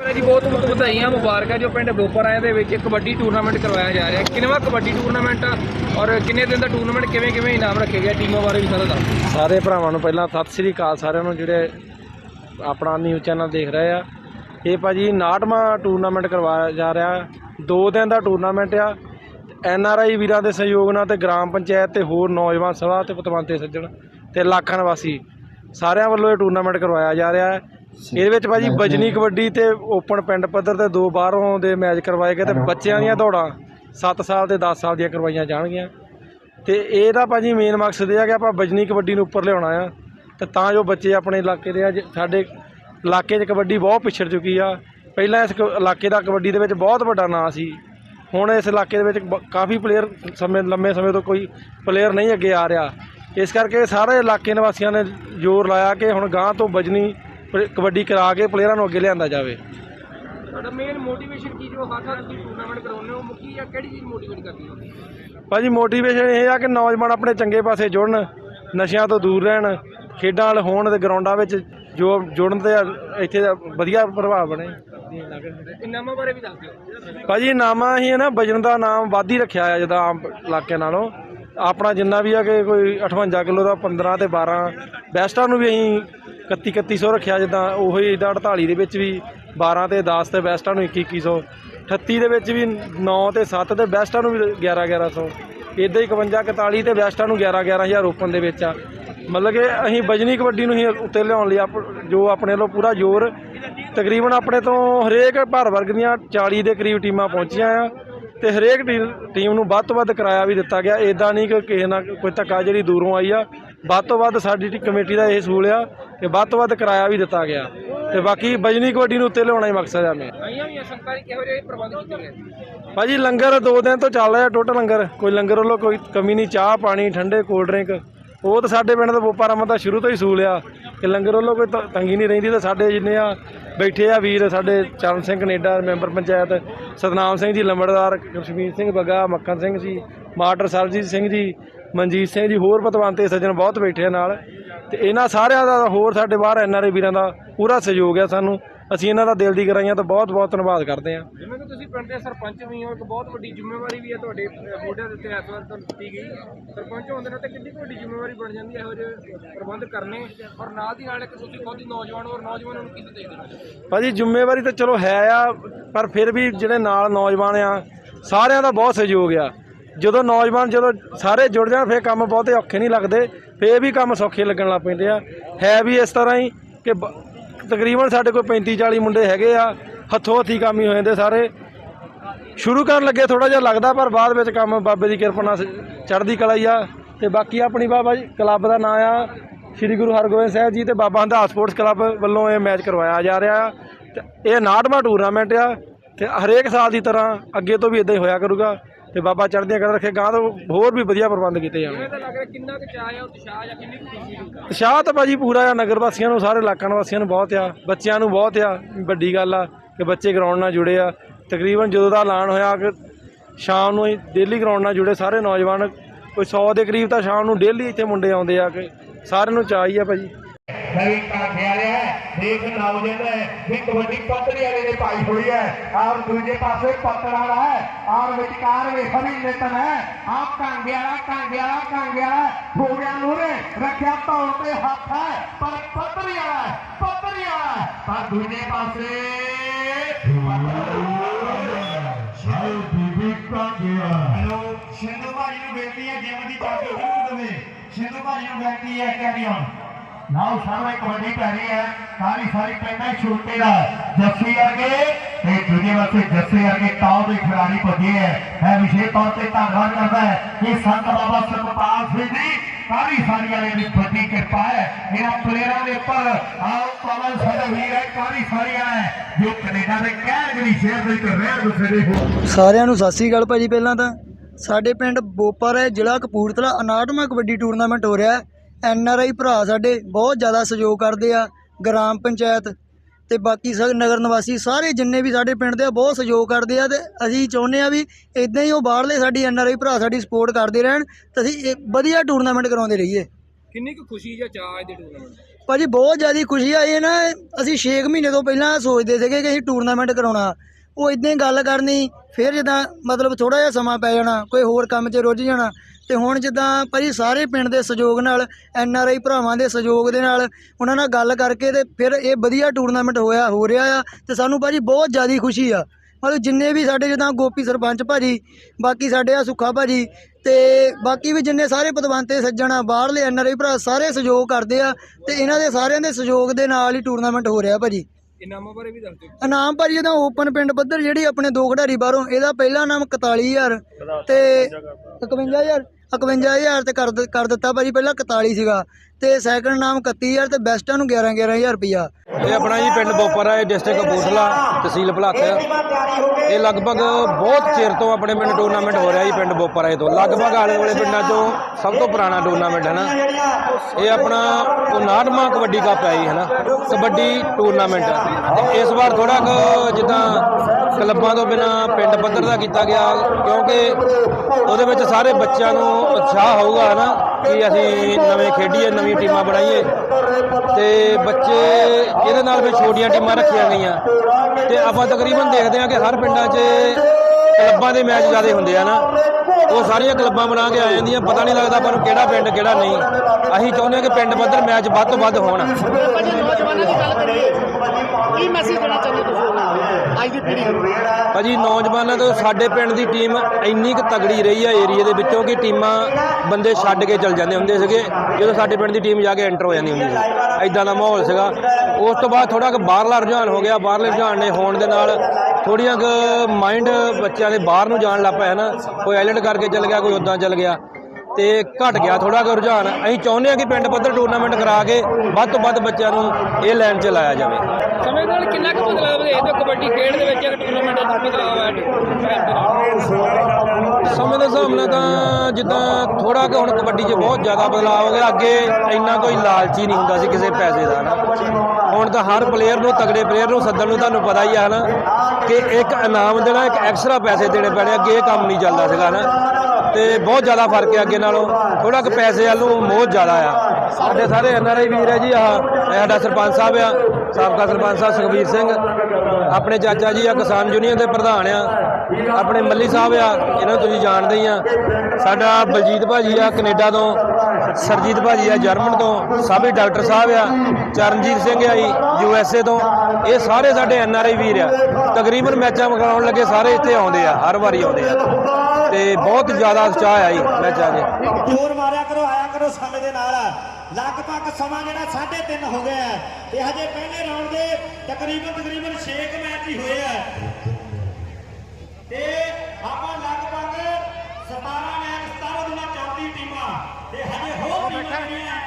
ਜੀ, ਬਹੁਤ ਬਹੁਤ ਵਧਾਈਆਂ, ਮੁਬਾਰਕਾਂ ਜੋ ਪਿੰਡ ਬੋਪਰ ਦੇ ਵਿੱਚ ਕਬੱਡੀ ਟੂਰਨਾਮੈਂਟ ਕਰਵਾਇਆ ਜਾ ਰਿਹਾ ਕਿੰਨਵਾਂ ਕਬੱਡੀ ਟੂਰਨਾਮੈਂਟ ਆ ਔਰ ਕਿੰਨੇ ਦਿਨ ਦਾ ਟੂਰਨਾਮੈਂਟ ਕਿਵੇਂ ਕਿਵੇਂ ਇਨਾਮ ਰੱਖੇ ਗਏ ਟੀਮਾਂ ਬਾਰੇ ਵੀ ਸਾਰਾ ਦੱਸੋ ਸਾਰੇ ਭਰਾਵਾਂ ਨੂੰ ਪਹਿਲਾਂ ਸਤਿ ਸ੍ਰੀ ਅਕਾਲ, ਸਾਰਿਆਂ ਨੂੰ ਜਿਹੜੇ ਆਪਣਾ ਨਿਊਜ਼ ਚੈਨਲ ਦੇਖ ਰਹੇ ਆ। ਇਹ ਭਾਜੀ 69ਵਾਂ ਟੂਰਨਾਮੈਂਟ ਕਰਵਾਇਆ ਜਾ ਰਿਹਾ। ਦੋ ਦਿਨ ਦਾ ਟੂਰਨਾਮੈਂਟ ਆ। ਐਨ ਆਰ ਆਈ ਵੀਰਾਂ ਦੇ ਸਹਿਯੋਗ ਨਾਲ ਤੇ ਗ੍ਰਾਮ ਪੰਚਾਇਤ ਤੇ ਹੋਰ ਨੌਜਵਾਨ ਸਭਾ ਤੇ ਪਤਵੰਤੇ ਸੱਜਣ ਤੇ ਲੱਖਾਂ ਨਿਵਾਸੀ ਸਾਰਿਆਂ ਵੱਲੋਂ ਇਹ ਟੂਰਨਾਮੈਂਟ ਕਰਵਾਇਆ ਜਾ ਰਿਹਾ ਹੈ। ਇਹਦੇ ਵਿੱਚ ਭਾਜੀ ਬਜਨੀ ਕਬੱਡੀ ਤੇ ਓਪਨ ਪਿੰਡ ਪੱਧਰ ਤੇ ਦੋ ਬਾਹਰੋਂ ਦੇ ਮੈਚ ਕਰਵਾਏ ਗਏ ਤੇ ਬੱਚਿਆਂ ਦੀਆਂ ਦੌੜਾਂ 7 ਸਾਲ ਤੇ 10 ਸਾਲ ਦੀਆਂ ਕਰਵਾਈਆਂ ਜਾਣਗੀਆਂ। ਤੇ ਇਹਦਾ ਭਾਜੀ ਮੇਨ ਮਕਸਦ ਇਹ ਆ ਕਿ ਆਪਾਂ ਬਜਨੀ ਕਬੱਡੀ ਨੂੰ ਉੱਪਰ ਲਿਆਉਣਾ ਆ। ਤੇ ਤਾਂ ਜੋ ਬੱਚੇ ਆਪਣੇ ਇਲਾਕੇ ਦੇ ਆ ਜ- ਸਾਡੇ ਇਲਾਕੇ 'ਚ ਕਬੱਡੀ ਬਹੁਤ ਪਿਛੜ ਚੁੱਕੀ ਆ। ਪਹਿਲਾਂ ਇਸ ਇਲਾਕੇ ਦਾ ਕਬੱਡੀ ਦੇ ਵਿੱਚ ਬਹੁਤ ਵੱਡਾ ਨਾਂ ਸੀ। ਹੁਣ ਇਸ ਇਲਾਕੇ ਦੇ ਵਿੱਚ ਕਾਫੀ ਪਲੇਅਰ ਸਮੇਂ ਲੰਮੇ ਸਮੇਂ ਤੋਂ ਕੋਈ ਪਲੇਅਰ ਨਹੀਂ ਅੱਗੇ ਆ ਰਿਹਾ। ਇਸ ਕਰਕੇ ਸਾਰੇ ਇਲਾਕੇ ਨਿਵਾਸੀਆਂ ਨੇ ਜ਼ੋਰ ਲਾਇਆ ਕਿ ਹੁਣ ਗਾਂ ਤੋਂ ਬਜਨੀ ਪ- ਕਬੱਡੀ ਕਰਾ ਕੇ ਪਲੇਅਰਾਂ ਨੂੰ ਅੱਗੇ ਲਿਆਂਦਾ ਜਾਵੇ। ਤੁਹਾਡਾ ਮੇਨ ਮੋਟੀਵੇਸ਼ਨ ਕੀ ਜੋ ਹਰ ਸਾਲ ਤੁਸੀਂ ਟੂਰਨਾਮੈਂਟ ਕਰਾਉਂਦੇ ਹੋ? ਮੁੱਕੀ ਜਾਂ ਕਿਹੜੀ ਚੀਜ਼ ਮੋਟੀਵੇਟ ਕਰਦੀ ਹੋ? ਭਾਜੀ ਮੋਟੀਵੇਸ਼ਨ ਇਹ ਆ ਕਿ ਨੌਜਵਾਨ ਆਪਣੇ ਚੰਗੇ ਪਾਸੇ ਜੁੜਨ ਨਸ਼ਿਆਂ ਤੋਂ ਦੂਰ ਰਹਿਣ ਖੇਡਾਂ ਵਾਲ ਹੋਣ ਤੇ ਗਰਾਊਂਡਾਂ ਵਿੱਚ ਜੋ ਜੁੜਨ ਤੇ ਇੱਥੇ ਦਾ ਵਧੀਆ ਪ੍ਰਭਾਵ ਬਣੇ। ਇਨਾਮਾਂ ਬਾਰੇ ਵੀ ਦੱਸ ਦਿਓ। ਭਾਜੀ ਨਾਮਾ ਹੀ ਹੈ ਨਾ ਵਜਨ ਦਾ ਨਾਮ ਵੱਧ ਹੀ ਰੱਖਿਆ ਆ ਜਿੱਦਾਂ ਆਮ ਇਲਾਕੇ ਨਾਲੋਂ। ਆਪਣਾ ਜਿੰਨਾ ਵੀ ਆ ਕਿ ਕੋਈ 58 ਕਿਲੋ ਦਾ 15 ਤੇ 12 ਬੈਸਟਾਂ ਨੂੰ ਵੀ ਅਸੀਂ 31 3100 ਰੱਖਿਆ, ਜਿੱਦਾਂ ਉਹੀ ਇਦਾਂ 48 ਦੇ ਵਿੱਚ ਵੀ 12 ਤੇ 10 ਤੇ ਬੈਸਟਾਂ ਨੂੰ 21 2100 38 ਦੇ ਵਿੱਚ ਵੀ 9 ਤੇ 7 ਤੇ ਬੈਸਟਾਂ ਨੂੰ ਵੀ 11 1100 ਇਦਾਂ ਹੀ 51 41 ਤੇ ਬੈਸਟਾਂ ਨੂੰ 11 11000 ਓਪਨ ਦੇ ਵਿੱਚ ਆ। ਮਤਲਬ ਕਿ ਅਸੀਂ ਬਜਨੀ ਕਬੱਡੀ ਨੂੰ ਹੀ ਉੱਤੇ ਲਿਆਉਣ ਲਈ ਆਪ- ਜੋ ਆਪਣੇ ਵੱਲੋਂ ਪੂਰਾ ਜ਼ੋਰ, ਤਕਰੀਬਨ ਆਪਣੇ ਤੋਂ ਹਰੇਕ ਭਾਰ ਵਰਗ ਦੀਆਂ 40 ਦੇ ਕਰੀਬ ਟੀਮਾਂ ਪਹੁੰਚੀਆਂ ਆ ਤੇ ਹਰੇਕ ਟੀ- ਟੀਮ ਨੂੰ ਵੱਧ ਤੋਂ ਵੱਧ ਕਿਰਾਇਆ ਵੀ ਦਿੱਤਾ ਗਿਆ। ਇਦਾਂ ਨਹੀਂ ਕਿ ਕਿਸੇ ਨਾਲ ਕੋਈ ਧੱਕਾ ਜਿਹੜੀ ਦੂਰੋਂ ਆਈ ਆ ਵੱਧ ਤੋਂ ਵੱਧ ਸਾਡੀ ਟੀ- ਕਮੇਟੀ ਦਾ ਇਹ ਸੂਲ ਆ ਕਿ ਵੱਧ ਤੋਂ ਵੱਧ ਕਿਰਾਇਆ ਵੀ ਦਿੱਤਾ ਗਿਆ। ਤੇ ਬਾਕੀ ਬਜਨੀ ਕਬੱਡੀ ਨੂੰ ਉੱਤੇ ਲਿਆਉਣਾ ਹੀ ਮਕਸਦ ਆ ਮੇਰਾ ਆਈਆਂ ਵੀ ਸੰਤਾਂ ਕਿਹੋ ਜਿਹੇ ਪ੍ਰਬੰਧ ਕੀਤੇ ਗਏ? ਭਾਜੀ ਲੰਗਰ ਦੋ ਦਿਨ ਤੋਂ ਚੱਲ ਰਿਹਾ ਟੋਟਲ ਲੰਗਰ। ਕੋਈ ਲੰਗਰ ਵੱਲੋਂ ਕੋਈ ਕਮੀ ਨਹੀਂ ਚਾਹ ਪਾਣੀ ਠੰਡੇ ਕੋਲਡ ਡਰਿੰਕ ਉਹ ਤਾਂ ਸਾਡੇ ਪਿੰਡ ਦਾ ਬੋਪਾ ਰਮਨ ਦਾ ਸ਼ੁਰੂ ਤੋਂ ਹੀ ਸੂਲ ਆ ਕਿ ਲੰਗਰ ਵੱਲੋਂ ਕੋਈ ਤੰਗੀ ਨਹੀਂ ਰਹਿੰਦੀ ਤੇ ਸਾਡੇ ਜਿੰਨੇ ਆ ਬੈਠੇ ਆ ਵੀਰ ਸਾਡੇ ਚਰਨ ਸਿੰਘ ਕੈਨੇਡਾ ਮੈਂਬਰ ਪੰਚਾਇਤ ਸਤਨਾਮ ਸਿੰਘ ਜੀ ਲੰਬੜਦਾਰ ਕਸ਼ਮੀਰ ਸਿੰਘ ਬੱਗਾ ਮੱਖਣ ਸਿੰਘ ਜੀ ਮਾਸਟਰ ਸਰਜੀਤ ਸਿੰਘ ਜੀ ਮਨਜੀਤ ਸਿੰਘ ਜੀ ਹੋਰ ਪਤਵੰਤੇ ਸੱਜਣ ਬਹੁਤ ਬੈਠੇ ਆ ਨਾਲ। ਤੇ ਇਹਨਾਂ ਸਾਰਿਆਂ ਦਾ ਹੋਰ ਸਾਡੇ ਬਾਹਰ ਐਨਆਰਏ ਵੀਰਾਂ ਦਾ ਪੂਰਾ ਸਹਿਯੋਗ ਆ ਸਾਨੂੰ। ਅਸੀਂ ਇਹਨਾਂ ਦਾ ਦਿਲ ਦੀ ਗਰਾਈਆਂ ਤੋਂ ਬਹੁਤ ਬਹੁਤ ਧੰਨਵਾਦ ਕਰਦੇ ਹਾਂ ਜਿਵੇਂ ਕਿ ਤੁਸੀਂ ਪਿੰਡ ਦੇ ਸਰਪੰਚ ਵੀ ਹੋ ਇੱਕ ਬਹੁਤ ਵੱਡੀ ਜ਼ਿੰਮੇਵਾਰੀ ਵੀ ਹੈ ਤੁਹਾਡੇ ਮੋਢਿਆਂ ਦੇ ਉੱਤੇ ਇਸ ਵਾਰ ਤੁਹਾਨੂੰ ਦਿੱਤੀ ਗਈ। ਸਰਪੰਚ ਹੋਣ ਦੇ ਨਾਤੇ ਕਿੰਨੀ ਕੁ ਵੱਡੀ ਜ਼ਿੰਮੇਵਾਰੀ ਬਣ ਜਾਂਦੀ ਹੈ ਇਹੋ ਜਿਹੇ ਪ੍ਰਬੰਧ ਕਰਨੇ? ਔਰ ਨਾਲ ਦੀ ਨਾਲ ਇੱਕ ਤੁਸੀਂ ਖੁਦ ਹੀ ਨੌਜਵਾਨ ਔਰ ਨੌਜਵਾਨਾਂ ਨੂੰ ਕਿਸ ਦੇ ਦੇਣਾ ਭਾਜੀ ਜ਼ਿੰਮੇਵਾਰੀ ਤਾਂ ਚਲੋ ਹੈ ਆ ਪਰ ਫਿਰ ਵੀ ਜਿਹੜੇ ਨਾਲ ਨੌਜਵਾਨ ਆ ਸਾਰਿਆਂ ਦਾ ਬਹੁਤ ਸਹਿਯੋਗ ਆ। ਜਦੋਂ ਨੌਜਵਾਨ ਜਦੋਂ ਸਾਰੇ ਜੁੜ ਜਾਣ, ਫਿਰ ਕੰਮ ਬਹੁਤੇ ਔਖੇ ਨਹੀਂ ਲੱਗਦੇ। ਫਿਰ ਵੀ ਕੰਮ ਸੌਖੇ ਲੱਗਣ ਲੱਗ ਪੈਂਦੇ ਆ। ਹੈ ਵੀ ਇਸ ਤਰ੍ਹਾਂ ਹੀ ਕਿ ਬ- ਤਕਰੀਬਨ ਸਾਡੇ ਕੋਲ 35 40 ਮੁੰਡੇ ਹੈਗੇ ਆ। ਹੱਥੋਂ ਹੱਥੀ ਕੰਮ ਹੀ ਹੋ ਜਾਂਦੇ ਸਾਰੇ। ਸ਼ੁਰੂ ਕਰਨ ਲੱਗੇ ਥੋੜਾ ਜਿਹਾ ਲੱਗਦਾ, ਪਰ ਬਾਅਦ ਵਿੱਚ ਕੰਮ ਬਾਬੇ ਦੀ ਕਿਰਪਾ ਨਾਲ ਚੜ੍ਹਦੀ ਕਲਾ ਹੀ ਆ। ਤੇ ਬਾਕੀ ਆਪਣੀ ਬਾਬਾ ਜੀ, ਕਲੱਬ ਦਾ ਨਾਂ ਆ ਸ੍ਰੀ ਗੁਰੂ ਹਰਗੋਬਿੰਦ ਸਾਹਿਬ ਜੀ ਤੇ ਬਾਬਾ ਹੰਦਾ ਸਪੋਰਟਸ ਕਲੱਬ ਵੱਲੋਂ ਇਹ ਮੈਚ ਕਰਵਾਇਆ ਜਾ ਰਿਹਾ ਆ। ਤੇ ਇਹ 69ਵਾਂ ਟੂਰਨਾਮੈਂਟ ਆ। ਤੇ ਹਰੇਕ ਸਾਲ ਦੀ ਤਰ੍ਹਾਂ ਅੱਗੇ ਤੋਂ ਵੀ ਇਦਾਂ ਹੀ ਹੋਇਆ ਕਰੂਗਾ। ਤੇ ਬਾਬਾ ਚੜ੍ਹਦੀਆਂ ਕਲਾ ਰੱਖੇ ਗਾਂ ਤੋਂ ਹੋਰ ਵੀ ਵਧੀਆ ਪ੍ਰਬੰਧ ਕੀਤੇ ਜਾਣਗੇ ਰਿਹਾ? ਕਿੰਨਾ ਕੁ ਚਾਹ ਹੈ ਉਤਸ਼ਾਹ ਜਾਂ ਕਿੰਨੀ ਖੁਸ਼ੀ ਉਤਸ਼ਾਹ ਤਾਂ ਭਾਜੀ ਪੂਰਾ ਆ ਨਗਰ ਵਾਸੀਆਂ ਨੂੰ ਸਾਰੇ ਇਲਾਕਾ ਨਿਵਾਸੀਆਂ ਨੂੰ ਬਹੁਤ ਆ ਬੱਚਿਆਂ ਨੂੰ ਬਹੁਤ ਆ ਵੱਡੀ ਗੱਲ ਆ ਕਿ ਬੱਚੇ ਗਰਾਊਂਡ ਨਾਲ ਜੁੜੇ ਆ। ਤਕਰੀਬਨ ਜਦੋਂ ਦਾ ਐਲਾਨ ਹੋਇਆ ਕਿ ਸ਼ਾਮ ਨੂੰ ਹੀ ਡੇਲੀ ਗਰਾਊਂਡ ਨਾਲ ਜੁੜੇ ਸਾਰੇ ਨੌਜਵਾਨ ਕੋਈ 100 ਦੇ ਕਰੀਬ ਤਾਂ ਸ਼ਾਮ ਨੂੰ ਡੇਲੀ ਇੱਥੇ ਮੁੰਡੇ ਆਉਂਦੇ ਆ ਕਿ ਸਾਰਿਆਂ ਨੂੰ ਚਾਹੀ ਆ ਭਾਜੀ। ਨਵੀਂ ਕਾਠੇ ਵਾਲੇ ਹੈ ਦੇਖ ਨੌਜਵਾਨ ਹੈ ਵੀ ਕਬੱਡੀ ਪੱਤਰੀ ਵਾਲੇ ਨੇ ਪਾਈ ਹੋਈ ਹੈ। ਔਰ ਦੂਜੇ ਪਾਸੇ ਪੱਤਰ ਵਾਲਾ ਹੈ। ਔਰ ਵਿਚਕਾਰ ਵੇ ਹਰੀ ਨਿਤਨ ਹੈ। ਆਪ ਕਾਂਗੇ ਵਾਲਾ ਕਾਂਗੇ ਵਾਲਾ ਕਾਂਗੇ ਵਾਲਾ। ਹੋ ਗਿਆ ਨੂਰੇ ਰੱਖਿਆ ਤੌਰ ਤੇ ਹੱਥ ਹੈ। ਪਰ ਪੱਤਰੀ ਵਾਲਾ ਹੈ, ਪੱਤਰੀ ਵਾਲਾ ਹੈ। ਪਰ ਦੂਜੇ ਪਾਸੇ ਸ਼ਾਇਦ ਬੀਬੀ ਕਾਂਗੇ ਵਾਲਾ। ਹੈਲੋ ਸਿੰਧੂ ਭਾਜੀ ਨੂੰ ਬੇਨਤੀ ਹੈ ਜਿਮ ਦੀ ਚਾਬੀ ਜ਼ਰੂਰ ਦੇਵੇ। ਸਿੰਧੂ ਭਾਜੀ ਨੂੰ ਬੇਨਤੀ ਹੈ ਕੈਰੀ ਔਨ। ਨਾਉ ਸਾਰਾ ਕਬੱਡੀ ਪੈ ਹੈ, ਸਾਰੀ ਸਾਰੀ ਪਿੰਡਾਂ ਛੋਟੇ ਦਾ। ਜੱਸੀ ਅਰਗੇ ਤੇ ਦੂਜੇ ਪਾਸੇ ਜੱਸੀ ਅਰਗੇ ਟਾਪ ਦੇ ਖਿਡਾਰੀ ਪੁੱਜੇ ਹੈ। ਮੈਂ ਵਿਸ਼ੇਸ਼ ਤੌਰ ਤੇ ਧੰਨਵਾਦ ਕਰਦਾ ਹੈ। ਕਿ ਸੰਤ ਬਾਬਾ ਸੁਖਪਾਲ ਸਿੰਘ ਜੀ ਸਾਰੀ ਸਾਰੀ ਦੀ ਵੱਡੀ ਕਿਰਪਾ ਹੈ। ਇਹਨਾਂ ਪਲੇਅਰਾਂ ਦੇ ਉੱਪਰ ਆਓ ਪਵਨ ਸਾਡਾ ਵੀਰ ਹੈ ਕਾਰੀ ਸਾਰੀ ਹੈ। ਜੋ ਕੈਨੇਡਾ ਦੇ ਕਹਿਰ ਗਰੀ ਸ਼ਹਿਰ ਦੇ ਵਿੱਚ ਰਹਿਣ ਗੁੱਸੇ ਹੋ। ਸਾਰਿਆਂ ਨੂੰ ਸਤਿ ਸ੍ਰੀ ਅਕਾਲ ਭਾਜੀ, ਪਹਿਲਾਂ ਤਾਂ ਸਾਡੇ ਪਿੰਡ ਬੋਪਰ ਹੈ, ਜ਼ਿਲ੍ਹਾ ਕਪੂਰਥਲਾ 59ਵਾਂ ਕਬੱਡੀ ਟੂਰਨਾਮੈਂਟ ਹੋ ਰਿਹਾ ਹੈ। ਐਨ ਆਰ ਆਈ ਭਰਾ ਸਾਡੇ ਬਹੁਤ ਜ਼ਿਆਦਾ ਸਹਿਯੋਗ ਕਰਦੇ ਆ ਗ੍ਰਾਮ ਪੰਚਾਇਤ ਤੇ ਬਾਕੀ ਸਭ ਨਗਰ ਨਿਵਾਸੀ ਸਾਰੇ ਜਿੰਨੇ ਵੀ ਸਾਡੇ ਪਿੰਡ ਦੇ ਆ ਬਹੁਤ ਸਹਿਯੋਗ ਕਰਦੇ ਆ ਤੇ ਅਸੀਂ ਚਾਹੁੰਦੇ ਆ ਵੀ ਇਦਾਂ ਹੀ ਉਹ ਬਾਹਰਲੇ ਸਾਡੀ ਐਨ ਆਰ ਆਈ ਭਰਾ ਸਾਡੀ ਸਪੋਰਟ ਕਰਦੇ ਰਹਿਣ ਤੇ ਅਸੀਂ ਇਹ ਵਧੀਆ ਟੂਰਨਾਮੈਂਟ ਕਰਾਉਂਦੇ ਰਹੀਏ। ਕਿੰਨੀ ਕੁ ਖੁਸ਼ੀ ਜਾਂ ਚਾਹ ਇਹਦੇ ਟੂਰਨਾਮੈਂਟ ਭਾਜੀ ਬਹੁਤ ਜ਼ਿਆਦਾ ਖੁਸ਼ੀ ਆਈ ਹੈ ਨਾ ਅਸੀਂ 6 ਮਹੀਨੇ ਤੋਂ ਪਹਿਲਾਂ ਸੋਚਦੇ ਸੀਗੇ ਕਿ ਅਸੀਂ ਟੂਰਨਾਮੈਂਟ ਕਰਾਉਣਾ। ਉਹ ਇਦਾਂ ਹੀ ਗੱਲ ਕਰਨੀ, ਫਿਰ ਜਿੱਦਾਂ ਮਤਲਬ ਥੋੜਾ ਜਿਹਾ ਸਮਾਂ ਪੈ ਜਾਣਾ, ਕੋਈ ਹੋਰ ਕੰਮ 'ਚ ਰੁੱਝ ਜਾਣਾ, ਤੇ ਹੁਣ ਜਿੱਦਾਂ ਭਾਜੀ ਸਾਰੇ ਪਿੰਡ ਦੇ ਸਹਿਯੋਗ ਨਾਲ, ਐਨ ਆਰ ਆਈ ਭਰਾਵਾਂ ਦੇ ਸਹਿਯੋਗ ਦੇ ਨਾਲ ਉਹਨਾਂ ਨਾਲ ਗੱਲ ਕਰਕੇ ਤੇ ਫਿਰ ਇਹ ਵਧੀਆ ਟੂਰਨਾਮੈਂਟ ਹੋਇਆ, ਹੋ ਰਿਹਾ ਆ, ਤੇ ਸਾਨੂੰ ਭਾਜੀ ਬਹੁਤ ਜ਼ਿਆਦਾ ਖੁਸ਼ੀ ਆ। ਮਤਲਬ ਜਿੰਨੇ ਵੀ ਸਾਡੇ ਜਿੱਦਾਂ ਗੋਪੀ ਸਰਪੰਚ ਭਾਜੀ, ਬਾਕੀ ਸਾਡੇ ਆ ਸੁੱਖਾ ਭਾਜੀ, ਤੇ ਬਾਕੀ ਵੀ ਜਿੰਨੇ ਸਾਰੇ ਪਦਵੰਤੇ ਸੱਜਣ ਆ, ਬਾਹਰਲੇ ਐਨ ਆਰ ਆਈ ਭਰਾ ਸਾਰੇ ਸਹਿਯੋਗ ਕਰਦੇ ਆ, ਤੇ ਇਹਨਾਂ ਦੇ ਸਾਰਿਆਂ ਦੇ ਸਹਿਯੋਗ ਦੇ ਨਾਲ ਹੀ ਟੂਰਨਾਮੈਂਟ ਹੋ ਰਿਹਾ ਭਾਜੀ। ਇਨਾਮਾਂ ਬਾਰੇ ਵੀ ਦੱਸ ਦਿਓ। ਇਨਾਮ ਭਾਜੀ ਇਹਦਾ ਓਪਨ ਪਿੰਡ ਪੱਧਰ ਜਿਹੜੀ ਆਪਣੇ ਦੋ ਖਿਡਾਰੀ ਬਾਹਰੋਂ ਇਹਦਾ ਪਹਿਲਾ ਨਾਮ 41000 ਤੇ 51000 51000 ਤੇ ਕਰ ਦਿੱ- ਕਰ ਦਿੱਤਾ ਭਾਜੀ ਪਹਿਲਾਂ 41 ਸੀਗਾ ਤੇ ਸੈਕੰਡ ਨਾਮ 31000 ਤੇ ਬੈਸਟਾਂ ਨੂੰ 11 11000 ਰੁਪਇਆ ਇਹ ਆਪਣਾ ਜੀ ਪਿੰਡ ਬੋਪਰ ਹੈ ਡਿਸਟ੍ਰਿਕਟ ਕਪੂਰਥਲਾ ਤਹਿਸੀਲ ਭਲਾਥ ਇਹ ਲਗਭਗ ਬਹੁਤ ਚਿਰ ਤੋਂ ਆਪਣੇ ਪਿੰਡ ਟੂਰਨਾਮੈਂਟ ਹੋ ਰਿਹਾ ਜੀ ਪਿੰਡ ਬੋਪਰ ਤੋਂ। ਲਗਭਗ ਆਲੇ ਵਾਲੇ ਪਿੰਡਾਂ ਚੋਂ ਸਭ ਤੋਂ ਪੁਰਾਣਾ ਟੂਰਨਾਮੈਂਟ ਹੈ ਨਾ। ਇਹ ਆਪਣਾ 59ਵਾਂ ਕਬੱਡੀ ਕੱਪ ਹੈ ਜੀ, ਹੈ ਨਾ। ਕਬੱਡੀ ਟੂਰਨਾਮੈਂਟ ਤੇ ਇਸ ਵਾਰ ਥੋੜਾ ਕੁ ਜਿੱਦਾਂ ਕਲੱਬਾਂ ਤੋਂ ਬਿਨਾ ਪਿੰਡ ਪੱਧਰ ਦਾ ਕੀਤਾ ਗਿਆ, ਕਿਉਂਕਿ ਉਹਦੇ ਵਿੱਚ ਸਾਰੇ ਬੱਚਿਆਂ ਨੂੰ ਉਤਸ਼ਾਹ ਹੋਊਗਾ, ਹੈ ਨਾ, ਕਿ ਅਸੀਂ ਨਵੇਂ ਖੇਡੀਏ, ਨਵੀਂ ਟੀਮਾਂ ਬਣਾਈਏ। ਤੇ ਬੱਚੇ ਇਹਦੇ ਨਾਲ ਵੀ ਛੋਟੀਆਂ ਟੀਮਾਂ ਰੱਖੀਆਂ ਗਈਆਂ। ਤੇ ਆਪਾਂ ਤਕਰੀਬਨ ਦੇਖਦੇ ਹਾਂ ਕਿ ਹਰ ਪਿੰਡਾਂ 'ਚ ਕਲੱਬਾਂ ਦੇ ਮੈਚ ਜ਼ਿਆਦਾ ਹੁੰਦੇ ਆ ਨਾ। ਉਹ ਸਾਰੀਆਂ ਕਲੱਬਾਂ ਬਣਾ ਕੇ ਆ ਜਾਂਦੀਆਂ ਪਤਾ ਨਹੀਂ ਲੱਗਦਾ ਆਪਾਂ ਨੂੰ ਕਿਹੜਾ ਪਿੰਡ ਕਿਹੜਾ ਨਹੀਂ। ਅਸੀਂ ਚਾਹੁੰਦੇ ਹਾਂ ਕਿ ਪਿੰਡ ਪੱਧਰ ਮੈਚ ਵੱਧ ਤੋਂ ਵੱਧ ਹੋਣ। ਭਾਜੀ ਨੌਜਵਾਨਾਂ ਦੀ ਗੱਲ ਕਰੀਏ ਕੀ ਮੈਸੇਜ ਦੇਣਾ ਚਾਹੁੰਦੇ ਤੁਸੀਂ ਉਹਨਾਂ ਨੂੰ ਅੱਜ ਦੀ ਪੀੜ੍ਹੀ ਨੂੰ? ਭਾਜੀ ਨੌਜਵਾਨਾਂ ਤੋਂ ਸਾਡੇ ਪਿੰਡ ਦੀ ਟੀਮ ਇੰਨੀ ਕੁ ਤਗੜੀ ਰਹੀ ਆ ਏਰੀਆ ਦੇ ਵਿੱਚੋਂ ਕਿ ਟੀਮਾਂ ਬੰਦੇ ਛੱਡ ਕੇ ਚੱਲ ਜਾਂਦੇ ਹੁੰਦੇ ਸੀਗੇ। ਜਦੋਂ ਸਾਡੇ ਪਿੰਡ ਦੀ ਟੀਮ ਜਾ ਕੇ ਐਂਟਰ ਹੋ ਜਾਂਦੀ ਹੁੰਦੀ ਸੀ। ਐਦਾਂ ਦਾ ਮਾਹੌਲ ਸੀਗਾ। ਉਸ ਤੋਂ ਬਾਅਦ ਥੋੜਾ ਕੁ ਬਾਹਰਲਾ ਰੁਝਾਨ ਹੋ ਗਿਆ। ਬਾਹਰਲੇ ਰੁਝਾਨ ਨੇ ਹੋਣ ਦੇ ਨਾਲ ਥੋੜੀਆਂ ਕੁ ਮਾਈਂਡ ਬੱਚਿਆਂ ਦੇ ਬਾਹਰ ਨੂੰ ਜਾਣ ਲੱਗ ਪਿਆ ਨਾ ਕੋਈ ਆਈਲੈਂਡ ਕਰਕੇ ਚੱਲ ਗਿਆ ਕੋਈ ਉਦਾਂ ਚੱਲ ਗਿਆ। ਤੇ ਘਟ ਗਿਆ ਥੋੜਾ ਕੁ ਰੁਝਾਨ। ਅਸੀਂ ਚਾਹੁੰਦੇ ਹਾਂ ਕਿ ਪਿੰਡ ਪੱਧਰ ਟੂਰਨਾਮੈਂਟ ਕਰਾ ਕੇ ਵੱਧ ਤੋਂ ਵੱਧ ਬੱਚਿਆਂ ਨੂੰ ਇਹ ਲਾਈਨ 'ਚ ਲਾਇਆ ਜਾਵੇ। ਸਮੇਂ ਨਾਲ ਕਿੰਨਾ ਕੁ ਬਦਲਾਅ ਦੇਖਦੇ ਹੋ ਕਬੱਡੀ ਖੇਡ ਦੇ ਵਿੱਚ ਇੱਕ ਟੂਰਨਾਮੈਂਟ ਦਾ ਬਦਲਾਅ ਨਾਲ ਸਮੇਂ ਦੇ ਹਿਸਾਬ ਨਾਲ ਤਾਂ ਜਿੱਦਾਂ ਥੋੜਾ ਕਿ ਹੁਣ ਕਬੱਡੀ 'ਚ ਬਹੁਤ ਜ਼ਿਆਦਾ ਬਦਲਾਅ ਹੋ ਗਿਆ। ਅੱਗੇ ਇੰਨਾ ਕੋਈ ਲਾਲਚੀ ਨਹੀਂ ਹੁੰਦਾ ਸੀ ਕਿਸੇ ਪੈਸੇ ਦਾ ਨਾ ਹੁਣ ਤਾਂ ਹਰ ਪਲੇਅਰ ਨੂੰ ਤਗੜੇ ਪਲੇਅਰ ਨੂੰ ਸੱਦਣ ਨੂੰ ਤੁਹਾਨੂੰ ਪਤਾ ਹੀ ਆ ਨਾ ਕਿ ਇੱਕ ਇਨਾਮ ਦੇਣਾ ਇੱਕ ਐਕਸਟਰਾ ਪੈਸੇ ਦੇਣੇ ਪੈਣੇ ਅੱਗੇ ਇਹ ਕੰਮ ਨਹੀਂ ਚੱਲਦਾ ਸੀਗਾ ਨਾ ਤੇ ਬਹੁਤ ਜ਼ਿਆਦਾ ਫ਼ਰਕ ਹੈ ਅੱਗੇ ਨਾਲੋਂ। ਥੋੜਾ ਕਿ ਪੈਸੇ ਵੱਲ ਨੂੰ ਮੋਹ ਜ਼ਿਆਦਾ ਆ। ਸਾਡੇ ਸਾਰੇ ਐਨਆਰਆਈ ਵੀਰ ਹੈ ਜੀ, ਆਹ ਸਾਡਾ ਸਰਪੰਚ ਸਾਹਿਬ ਆ, ਸਾਬਕਾ ਸਰਪੰਚ ਸਾਹਿਬ ਸੁਖਬੀਰ ਸਿੰਘ। ਆਪਣੇ ਚਾਚਾ ਜੀ ਆ, ਕਿਸਾਨ ਯੂਨੀਅਨ ਦੇ ਪ੍ਰਧਾਨ ਆ। ਆਪਣੇ ਮੱਲੀ ਸਾਹਿਬ ਆ, ਇਹਨਾਂ ਨੂੰ ਤੁਸੀਂ ਜਾਣਦੇ ਹੀ ਆ। ਸਾਡਾ ਬਲਜੀਤ ਭਾਜੀ ਆ, ਕੈਨੇਡਾ ਤੋਂ, ਸਰਜੀਤ ਭਾਜੀ ਆ, ਜਰਮਨ ਤੋਂ, ਸਾਬੀ ਡਾਕਟਰ ਸਾਹਿਬ ਆ, ਚਰਨਜੀਤ ਸਿੰਘ ਆ ਜੀ, ਯੂ ਐਸ ਏ ਤੋਂ। ਇਹ ਸਾਰੇ ਸਾਡੇ ਐਨ ਆਰ ਆਈ ਵੀਰ ਆ। ਤਕਰੀਬਨ ਮੈਚਾਂ ਕਰਾਉਣ ਲੱਗੇ ਸਾਰੇ ਇੱਥੇ ਆਉਂਦੇ ਆ, ਹਰ ਵਾਰੀ ਆਉਂਦੇ ਆ। ਤੇ ਬਹੁਤ ਜ਼ਿਆਦਾ ਚਾਹ ਆਈ ਮੈਚਾਂ ਦੇ। ਜੋਰ ਮਾਰਿਆ ਕਰੋ, ਆਇਆ ਕਰੋ ਸਮੇਂ ਦੇ ਨਾਲ। ਲਗਭਗ ਸਮਾਂ ਜਿਹੜਾ 3:30 ਹੋ ਗਿਆ ਹੈ ਤੇ ਹਜੇ ਪਹਿਲੇ ਰਾਉਂਡ ਦੇ ਤਕਰੀਬਨ ਤਕਰੀਬਨ 6 ਮੈਚ ਹੀ ਹੋਏ ਆ ਤੇ ਆਪਾਂ ਲਗਭਗ 17 ਮੈਚ 17 ਦੀਆਂ 14 ਟੀਮਾਂ ਤੇ ਹਜੇ ਹੋਰ ਟੀਮਾਂ